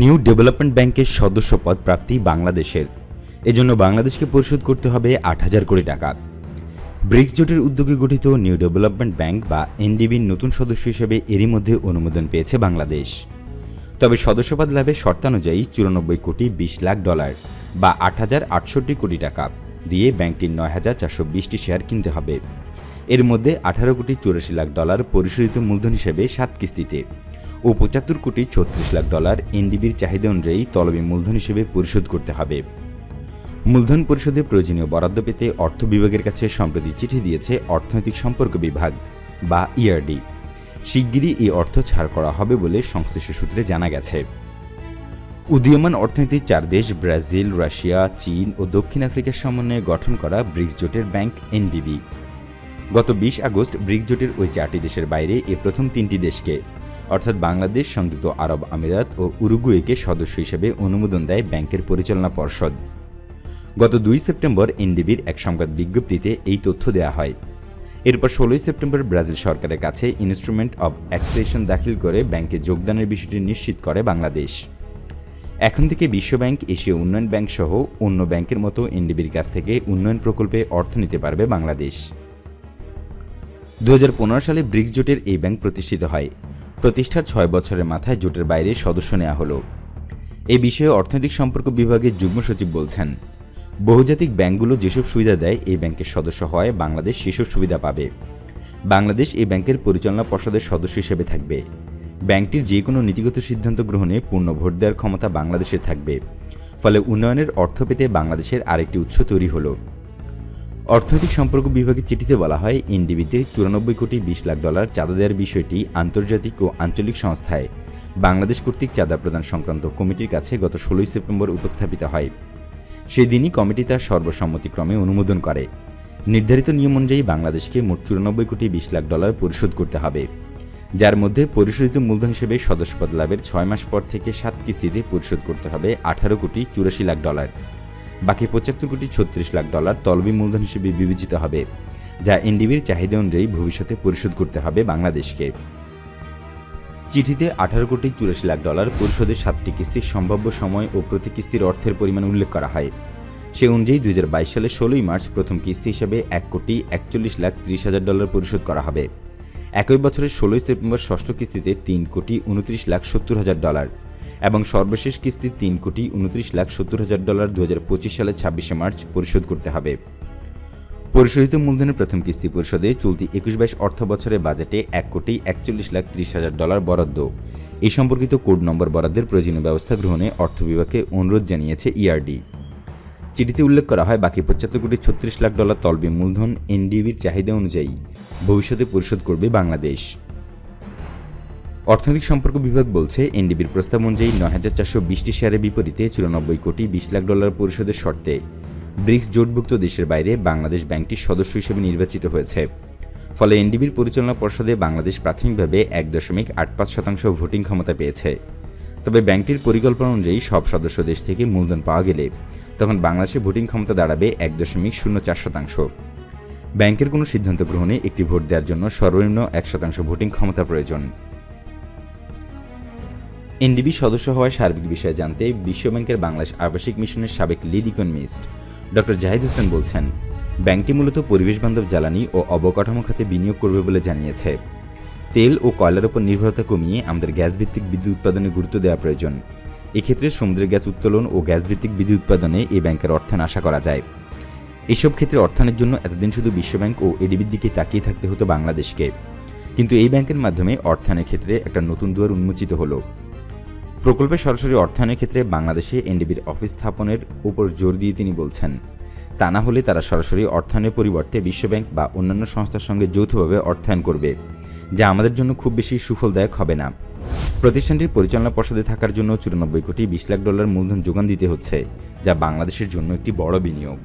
New development ব্যাংকের সদস্যপদ প্রাপ্তি বাংলাদেশের। এজন্য বাংলাদেশকে পরিশোধ করতে হবে আট হাজার কোটি টাকা। ব্রিক্স জোটের উদ্যোগে গঠিত নিউ ডেভেলপমেন্ট ব্যাংক বা এনডিবির নতুন সদস্য হিসেবে এরই মধ্যে অনুমোদন পেয়েছে বাংলাদেশ। তবে সদস্যপদ লাভের শর্তানুযায়ী চুরানব্বই কোটি বিশ লাখ ডলার বা আট হাজার আটষট্টি কোটি টাকা দিয়ে ব্যাংকটির নয় হাজার চারশো বিশটি শেয়ার কিনতে হবে। এর মধ্যে আঠারো কোটি চুরাশি লাখ ডলার পরিশোধিত মূলধন হিসেবে সাত কিস্তিতে। ও পঁচাত্তর কোটি ছত্রিশ লাখ ডলার এনডিবির চাহিদা অনুযায়ী তলবি মূলধন হিসেবে পরিশোধ করতে হবে। মূলধন পরিশোধে প্রয়োজনীয় বরাদ্দ পেতে অর্থ বিভাগের কাছে সম্প্রতি চিঠি দিয়েছে অর্থনৈতিক সম্পর্ক বিভাগ, বা ইআরডি শিগগিরই এই অর্থ ছাড় করা হবে বলে সংশ্লিষ্ট সূত্রে জানা গেছে। উদীয়মান অর্থনীতির চার দেশ ব্রাজিল, রাশিয়া, চীন ও দক্ষিণ আফ্রিকার সমন্বয়ে গঠন করা ব্রিক্স জোটের ব্যাংক এনডিবি। গত বিশ আগস্ট ব্রিক্স জোটের ওই চারটি দেশের বাইরে এ প্রথম তিনটি দেশকে অর্থাৎ বাংলাদেশ, সংযুক্ত আরব আমিরাত ও উরুগুয়েকে সদস্য হিসেবে অনুমোদন দেয় ব্যাংকের পরিচালনা পর্ষদ। গত দুই সেপ্টেম্বর এনডিবির এক সংবাদ বিজ্ঞপ্তিতে এই তথ্য দেওয়া হয়। এরপর ষোলোই সেপ্টেম্বর ব্রাজিল সরকারের কাছে ইনস্ট্রুমেন্ট অব অ্যাক্সেশন দাখিল করে ব্যাংকে যোগদানের বিষয়টি নিশ্চিত করে বাংলাদেশ। এখন থেকে বিশ্বব্যাংক, এশীয় উন্নয়ন ব্যাংক সহ অন্য ব্যাংকের মতো এনডিবির কাছ থেকে উন্নয়ন প্রকল্পে অর্থ নিতে পারবে বাংলাদেশ। দু হাজার পনেরো সালে ব্রিক্স জোটের এই ব্যাংক প্রতিষ্ঠিত হয়। প্রতিষ্ঠার ছয় বছরের মাথায় জোটের বাইরে সদস্য নেওয়া হলো। এ বিষয়ে অর্থনৈতিক সম্পর্ক বিভাগের যুগ্ম সচিব বলছেন, বহুজাতিক ব্যাংকগুলো যেসব সুবিধা দেয় এই ব্যাংকের সদস্য হয় বাংলাদেশ সেসব সুবিধা পাবে। বাংলাদেশ এই ব্যাংকের পরিচালনা পর্ষদের সদস্য হিসেবে থাকবে। ব্যাংকটির যে কোনো নীতিগত সিদ্ধান্ত গ্রহণে পূর্ণ ভোট দেওয়ার ক্ষমতা বাংলাদেশের থাকবে। ফলে উন্নয়নের অর্থ পেতে বাংলাদেশের আরেকটি উৎস তৈরি হলো। অর্থনৈতিক সম্পর্ক বিভাগের চিঠিতে বলা হয়, এনডিবিতে চুরানব্বই কোটি বিশ লাখ ডলার চাঁদা দেওয়ার বিষয়টি আন্তর্জাতিক ও আঞ্চলিক সংস্থায়। বাংলাদেশ কর্তৃক চাঁদা প্রদান সংক্রান্ত কমিটির কাছে গত ষোলোই সেপ্টেম্বর উপস্থাপিত হয়। সেই দিনই কমিটি তার সর্বসম্মতিক্রমে অনুমোদন করে। নির্ধারিত নিয়ম অনুযায়ী বাংলাদেশকে মোট চুরানব্বই কোটি বিশ লাখ ডলার পরিশোধ করতে হবে। যার মধ্যে পরিশোধিত মূলধন হিসেবে সদস্যপদ লাভের ছয় মাস পর থেকে সাত কিস্তিতে পরিশোধ করতে হবে আঠারো কোটি চুরাশি লাখ ডলার। বাকি পঁচাত্তর কোটি ছত্রিশ লাখ ডলার তলবি মূলধন হিসেবে বিবেচিত হবে, যা এনডিবির চাহিদা অনুযায়ী ভবিষ্যতে পরিশোধ করতে হবে বাংলাদেশকে। চিঠিতে আঠারো কোটি চুরাশি লাখ ডলার পরিশোধের সাতটি কিস্তির সম্ভাব্য সময় ও প্রতি কিস্তির অর্থের পরিমাণ উল্লেখ করা হয়। সে অনুযায়ী দুই সালের ষোলোই মার্চ প্রথম কিস্তি হিসেবে এক কোটি একচল্লিশ লাখ ত্রিশ হাজার ডলার পরিশোধ করা হবে। একই বছরের ষোলোই সেপ্টেম্বর ষষ্ঠ কিস্তিতে তিন কোটি উনত্রিশ লাখ সত্তর হাজার ডলার। এবং সর্বশেষ কিস্তি তিন কোটি উনত্রিশ লাখ সত্তর হাজার ডলার দু সালের ছাব্বিশে মার্চ পরিশোধ করতে হবে। পরিশোধিত মূলধনের প্রথম কিস্তি পরিশোধে চলতি একুশ বাইশ অর্থ বছরের বাজেটে এক কোটি একচল্লিশ লাখ ত্রিশ হাজার ডলার বরাদ্দ। এই সম্পর্কিত কোড নম্বর বরাদ্দের প্রয়োজনীয় ব্যবস্থা গ্রহণে অর্থ বিভাগকে অনুরোধ জানিয়েছে ইআরডি চিঠিতে উল্লেখ করা হয়, বাকি পঁচাত্তর কোটি ছত্রিশ লাখ ডলার তলবি মূলধন এনডিবির চাহিদা অনুযায়ী ভবিষ্যতে পরিশোধ করবে বাংলাদেশ। অর্থনৈতিক সম্পর্ক বিভাগ বলছে, এনডিবির প্রস্তাব অনুযায়ী নয় হাজার চারশো বিশটি শেয়ারের বিপরীতে চুরানব্বই কোটি বিশ লাখ ডলার পরিশোধের শর্তে ব্রিক্স জোটভুক্ত দেশের বাইরে বাংলাদেশ ব্যাংকটির সদস্য হিসেবে নির্বাচিত হয়েছে। ফলে এনডিবির পরিচালনা পর্ষদে বাংলাদেশ প্রাথমিকভাবে এক দশমিক আট পাঁচ শতাংশ ভোটিং ক্ষমতা পেয়েছে। তবে ব্যাংকটির পরিকল্পনা অনুযায়ী সব সদস্য দেশ থেকে মূলধন পাওয়া গেলে তখন বাংলাদেশে ভোটিং ক্ষমতা দাঁড়াবে এক দশমিক শূন্য চার শতাংশ। ব্যাংকের কোনো সিদ্ধান্ত গ্রহণে একটি ভোট দেওয়ার জন্য সর্বনিম্ন এক শতাংশ ভোটিং ক্ষমতা প্রয়োজন। এনডিবি সদস্য হওয়ার সার্বিক বিষয়ে জানতে বিশ্বব্যাংকের বাংলাদেশ আবাসিক মিশনের সাবেক lead economist doctor Zahid Hossain বলছেন, ব্যাংকটি মূলত পরিবেশ বান্ধব জ্বালানি ও অবকাঠামো খাতে বিনিয়োগ করবে বলে জানিয়েছে। তেল ও কয়লার উপর নির্ভরতা কমিয়ে আমাদের গ্যাস ভিত্তিক বিদ্যুৎ উৎপাদনে গুরুত্ব দেওয়া প্রয়োজন। এক্ষেত্রে সমুদ্রের গ্যাস উত্তোলন ও গ্যাস ভিত্তিক বিদ্যুৎ উৎপাদনে এই ব্যাংকের অর্থায়ন আশা করা যায়। এসব ক্ষেত্রে অর্থায়নের জন্য এতদিন শুধু বিশ্বব্যাংক ও এডিবির দিকে তাকিয়ে থাকতে হতো বাংলাদেশকে। কিন্তু এই ব্যাংকের মাধ্যমে অর্থায়নের ক্ষেত্রে একটা নতুন দুয়ার উন্মোচিত হলো। প্রকল্পে সরাসরি অর্থায়নের ক্ষেত্রে বাংলাদেশে এনডিবির অফিস স্থাপনের উপর জোর দিয়ে তিনি বলছেন। তা না হলে তারা সরাসরি অর্থায়নের পরিবর্তে বিশ্বব্যাংক বা অন্যান্য সংস্থার সঙ্গে যৌথভাবে অর্থায়ন করবে, যা আমাদের জন্য খুব বেশি সুফলদায়ক হবে না। প্রতিষ্ঠানটির পরিচালনা পর্ষদে থাকার জন্য চুরানব্বই কোটি বিশ লাখ ডলার মূলধন যোগান দিতে হচ্ছে, যা বাংলাদেশের জন্য একটি বড় বিনিয়োগ।